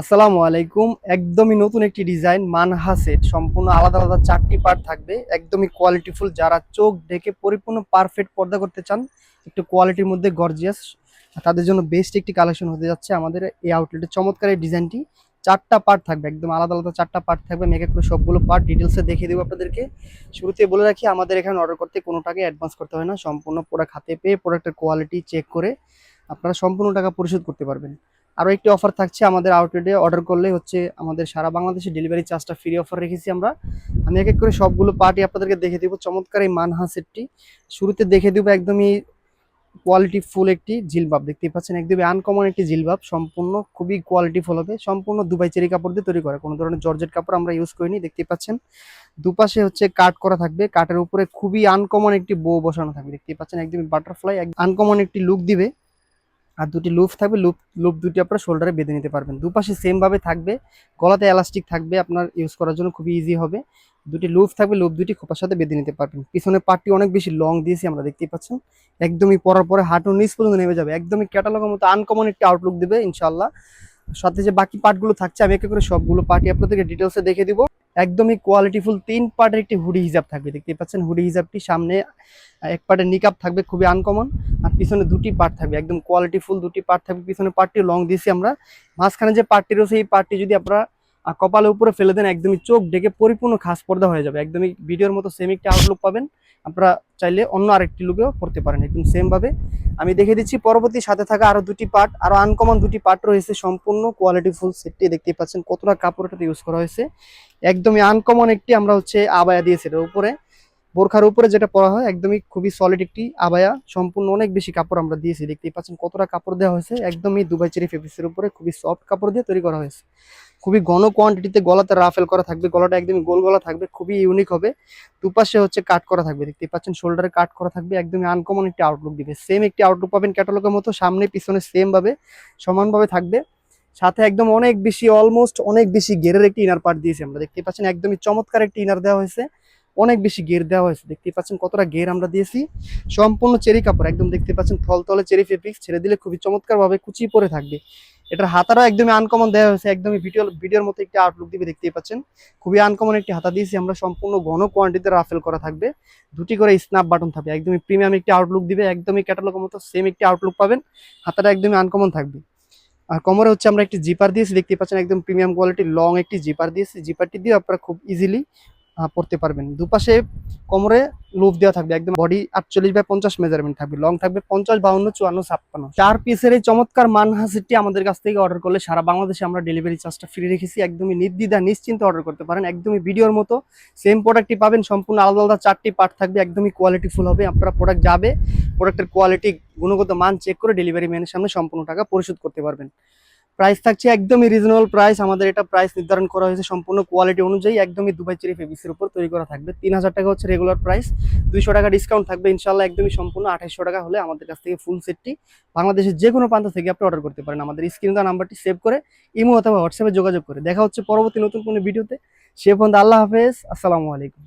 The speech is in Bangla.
আসসালামু আলাইকুম। একদমই নতুন একটি ডিজাইন মানহা সেট সম্পূর্ণ আলাদা আলাদা চারটি পার্ট থাকবে। একদমই কোয়ালিটিফুল যারা চোখ ঢেকে পরিপূর্ণ পারফেক্ট পর্দা করতে চান, একটু কোয়ালিটির মধ্যে গর্জিয়াস তাদের জন্য বেস্ট একটি কালেকশন হতে যাচ্ছে আমাদের এই আউটলেটের চমৎকার এই ডিজাইনটি। চারটা পার্ট থাকবে। একদম আলাদা আলাদা চারটা পার্ট থাকবে। মেকে করে সবগুলো পার্ট ডিটেলসে দেখিয়ে দেবো আপনাদেরকে। শুরুতে বলে রাখি, আমাদের এখানে অর্ডার করতে কোনো টাকা অ্যাডভান্স করতে হয় না। সম্পূর্ণ প্রোডাক্ট হাতে পেয়ে প্রোডাক্টের কোয়ালিটি চেক করে আপনারা সম্পূর্ণ টাকা পরিশোধ করতে পারবেন। আরও একটি অফার থাকছে আমাদের আউটলেটে অর্ডার করলে হচ্ছে আমাদের সারা বাংলাদেশে ডেলিভারি চার্জটা ফ্রি অফার রেখেছি আমরা। আমি এক এক করে সবগুলো পার্টি আপনাদেরকে দেখে দিব। চমৎকার এই মানহা সেটটি শুরুতে দেখে দিব একদমই কোয়ালিটি ফুল একটি জিলবাব। দেখতেই পাচ্ছেন, একদমই আনকমন একটি জিলবাব। সম্পূর্ণ খুবই কোয়ালিটি ফুল হবে। সম্পূর্ণ দুবাই চেরি কাপড় দিয়ে তৈরি করা। কোনো ধরনের জর্জেট কাপড় আমরা ইউজ করিনি, দেখতেই পাচ্ছেন। দুপাশে হচ্ছে কাট করা থাকবে। কাটের উপরে খুবই আনকমন একটি বউ বসানো থাকবে। দেখতেই পাচ্ছেন, একদমই বাটারফ্লাই আনকমন একটি লুক দিবে। আর দুটি লুপ থাকবে লুপ লুপ দুটি আপনার শোল্ডারে বেঁধে নিতে পারবেন। দুপাশে সেম ভাবে থাকবে, গলাতে এলাস্টিক থাকবে, আপনার ইউজ করার জন্য খুবই ইজি হবে। দুটি লুপ থাকবে লুপ দুটি খোপার সাথে বেঁধে নিতে পারবেন। পিছনে পার্টটি অনেক বেশি লং দিয়েছি, আমরা দেখতেই পাচ্ছেন। একদমই পরার পরে হাঁটু নিচ পর্যন্ত নেমে যাবে। একদমই ক্যাটালগের মতো আনকমন একটি আউটলুক দেবে ইনশাল্লাহ সাথে যে বাকি পার্টগুলো থাকছে, আমি একে করে সবগুলো পার্টি আপনাদেরকে ডিটেলসে দেখে দিব। একদমই কোয়ালিটিফুল তিন পার্টের একটি হুডি হিজাব থাকবে। দেখতে পাচ্ছেন, হুডি হিজাবটি সামনে এক পার্টের নিকাপ থাকবে, খুবই আনকমন আর পিছনে দুটি পার্ট থাকবে, একদম কোয়ালিটিফুল দুটি পার্ট থাকবে। পিছনে পার্টটি লং দিয়েছি আমরা। মাঝখানে যে পার্টটি রয়েছে, এই পার্টটি যদি আপনারা আহ, কপালের উপরে ফেলে দেন একদমই চোখ ডেকে পরিপূর্ণ খাস পর্দা হয়ে যাবে। একদমই ভিডিওর মতো সেম একটি আউটলুক পাবেন। আপনারা চাইলে অন্য আরেকটি লুকেও পড়তে পারেন একদম সেম ভাবে। আমি দেখে দিচ্ছি পরবর্তী সাথে থাকা আরও দুটি পার্ট আরও আনকমন দুটি পার্ট রয়েছে সম্পূর্ণ কোয়ালিটি ফুল সেটটি দেখতে পাচ্ছেন কতটা কাপড় এটাতে ইউজ করা হয়েছে। একদমই আনকমন একটি আমরা হচ্ছে আবায়া দিয়েছি এটার উপরে। বোরখার উপরে যেটা পরা হয় একদমই খুবই সলিড একটি আবায়া সম্পূর্ণ অনেক বেশি কাপড় আমরা দিয়েছি দেখতেই পাচ্ছেন কতটা কাপড় দেওয়া হয়েছে। একদমই দুবাই চেরি ফেব্রিক্সের উপরে খুবই সফট কাপড় দিয়ে তৈরি করা হয়েছে। খুবই ঘন কোয়ান্টিটিতে গলাতে রাফেল করা থাকবে, গলাটা একদমই গোল গলা থাকবে, খুবই ইউনিক হবে। দুপাশে হচ্ছে কাট করা থাকবে দেখতে পাচ্ছেন শোল্ডারে কাট করা থাকবে, একদমই আনকমন একটি আউটলুক দিবে। সেম একটি আউটলুক পাবেন ক্যাটালগের মতো, সামনে পিছনে সেম ভাবে, সমানভাবে থাকবে। সাথে একদম অনেক বেশি অলমোস্ট অনেক বেশি গেরের একটি ইনার পার্ট দিয়েছি আমরা দেখতে পাচ্ছেন একদমই চমৎকার একটি ইনার দেওয়া হয়েছে। অনেক বেশি গের দেওয়া হয়েছে দেখতে পাচ্ছেন কতটা গের আমরা দিয়েছি। সম্পূর্ণ চেরি কাপড়, একদম দেখতে পাচ্ছেন থলতলে চেরি ফেব্রিক্স ছেড়ে দিলে খুবই চমৎকার ভাবে কুচি পরে থাকবে। এটার হাতাটাও একদমই আনকমন দেওয়া হয়েছে, একদমই ভিডিও ভিডিওর মতো একটি আউটলুক দিবে দেখতেই পাচ্ছেন। খুবই আনকমন একটি হাতা দিয়েছি, আমরা সম্পূর্ণ ঘন কোয়ান্টিতে রাফেল করা থাকবে। দুটি করে স্ন্যাপ বাটন থাকবে, একদমই প্রিমিয়াম একটি আউটলুক দিবে, একদমই ক্যাটালগের মতো সেম একটি আউটলুক পাবেন, হাতাটা একদমই আনকমন থাকবে। আর কোমরে হচ্ছে আমরা একটি জিপার দিয়েছি দেখতে পাচ্ছেন একদম প্রিমিয়াম কোয়ালিটির লং একটি জিপার দিয়েছি। জিপারটি দিয়ে আপনারা খুব ইজিলি পড়তে পারবেন। দুপাশে কোমরে লুপ দেওয়া থাকবে, একদম বডি আটচল্লিশ বাই পঞ্চাশ মেজারমেন্ট থাকবে লং থাকবে পঞ্চাশ, বাউন্ন, চুয়ান্ন, ছাপ্পান্ন। চার পিসের এই চমৎকার মানহাসিটি আমাদের কাছ থেকে অর্ডার করলে সারা বাংলাদেশে আমরা ডেলিভারি চার্জটা ফ্রি রেখেছি। একদমই নির্দ্বিধা, নিশ্চিন্তে অর্ডার করতে পারেন। একদমই ভিডিওর মতো সেম প্রোডাক্টটি পাবেন, সম্পূর্ণ আলাদা আলাদা চারটি পার্ট থাকবে, একদমই কোয়ালিটি ফুল হবে। আপনারা প্রোডাক্ট যাবে প্রোডাক্টের কোয়ালিটি গুণগত মান চেক করে ডেলিভারি ম্যানের সামনে সম্পূর্ণ টাকা পরিশোধ করতে পারবেন। প্রাইস থাকছে একদমই রিজনেবল প্রাইস আমাদের এটা প্রাইস নির্ধারণ করা হয়েছে সম্পূর্ণ কোয়ালিটি অনুযায়ী। একদমই দুবাই চেরি ফেব্রিক্সের উপর তৈরি করা থাকবে। তিন হাজার টাকা হচ্ছে রেগুলার প্রাইস দুইশো টাকা ডিসকাউন্ট থাকবে ইনশাল্লাহ একদমই সম্পূর্ণ আঠাইশশো টাকা হলে আমাদের কাছ থেকে ফুল সেটটি বাংলাদেশের যে কোনো প্রান্ত থেকে আপনি অর্ডার করতে পারেন। আমাদের স্ক্রিন দেওয়া নাম্বারটি সেভ করে ইমো অথবা হোয়াটসঅ্যাপে যোগাযোগ করে। দেখা হচ্ছে পরবর্তী নতুন কোনো ভিডিওতে সে পর্যন্ত আল্লাহ হাফেজ। আসসালামু আলাইকুম।